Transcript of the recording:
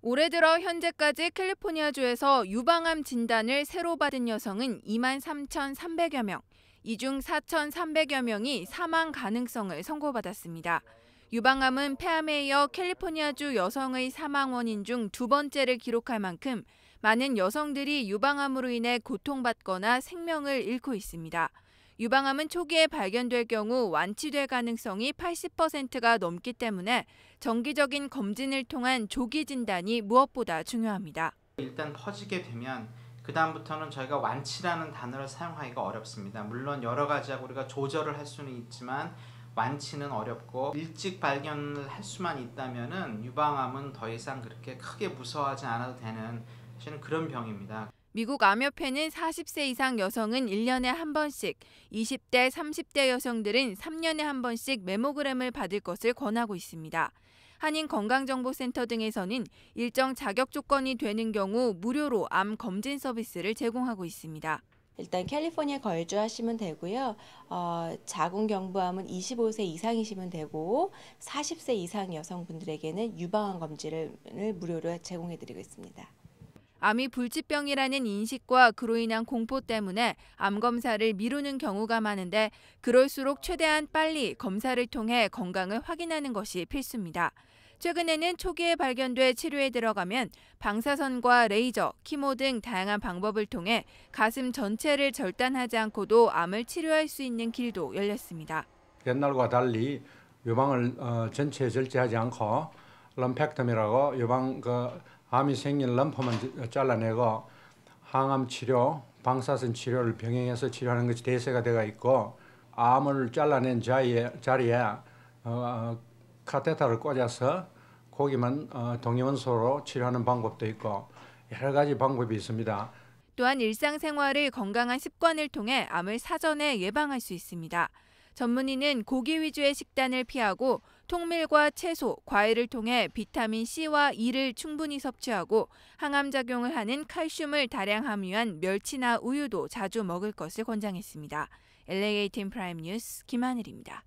올해 들어 현재까지 캘리포니아주에서 유방암 진단을 새로 받은 여성은 2만 3,300여 명, 이 중 4,300여 명이 사망 가능성을 선고받았습니다. 유방암은 폐암에 이어 캘리포니아주 여성의 사망 원인 중 두 번째를 기록할 만큼 많은 여성들이 유방암으로 인해 고통받거나 생명을 잃고 있습니다. 유방암은 초기에 발견될 경우 완치될 가능성이 80%가 넘기 때문에 정기적인 검진을 통한 조기 진단이 무엇보다 중요합니다. 일단 퍼지게 되면 그 다음부터는 저희가 완치라는 단어를 사용하기가 어렵습니다. 물론 여러 가지하고 우리가 조절을 할 수는 있지만 완치는 어렵고 일찍 발견을 할 수만 있다면은 유방암은 더 이상 그렇게 크게 무서워하지 않아도 되는 사실은 그런 병입니다. 미국 암협회는 40세 이상 여성은 1년에 한 번씩, 20대, 30대 여성들은 3년에 한 번씩 메모그램을 받을 것을 권하고 있습니다. 한인건강정보센터 등에서는 일정 자격 조건이 되는 경우 무료로 암 검진 서비스를 제공하고 있습니다. 일단 캘리포니아 거주하시면 되고요. 어, 자궁경부암은 25세 이상이시면 되고 40세 이상 여성분들에게는 유방암 검진을 무료로 제공해드리고 있습니다. 암이 불치병이라는 인식과 그로 인한 공포 때문에 암 검사를 미루는 경우가 많은데 그럴수록 최대한 빨리 검사를 통해 건강을 확인하는 것이 필수입니다. 최근에는 초기에 발견돼 치료에 들어가면 방사선과 레이저, 키모 등 다양한 방법을 통해 가슴 전체를 절단하지 않고도 암을 치료할 수 있는 길도 열렸습니다. 옛날과 달리 유방을 어, 전체 절제하지 않고 럼펙tom이라고 유방 그 암이 생긴 럼프만 잘라내고 항암 치료, 방사선 치료를 병행해서 치료하는 것이 대세가 되어 있고 암을 잘라낸 자리에, 자리에 어, 어, 카테타를 꽂아서 거기만 어, 동위원소로 치료하는 방법도 있고 여러 가지 방법이 있습니다. 또한 일상생활을 건강한 습관을 통해 암을 사전에 예방할 수 있습니다. 전문의는 고기 위주의 식단을 피하고 통밀과 채소, 과일을 통해 비타민 C와 E를 충분히 섭취하고 항암 작용을 하는 칼슘을 다량 함유한 멸치나 우유도 자주 먹을 것을 권장했습니다. LA18 프라임 뉴스 김하늘입니다.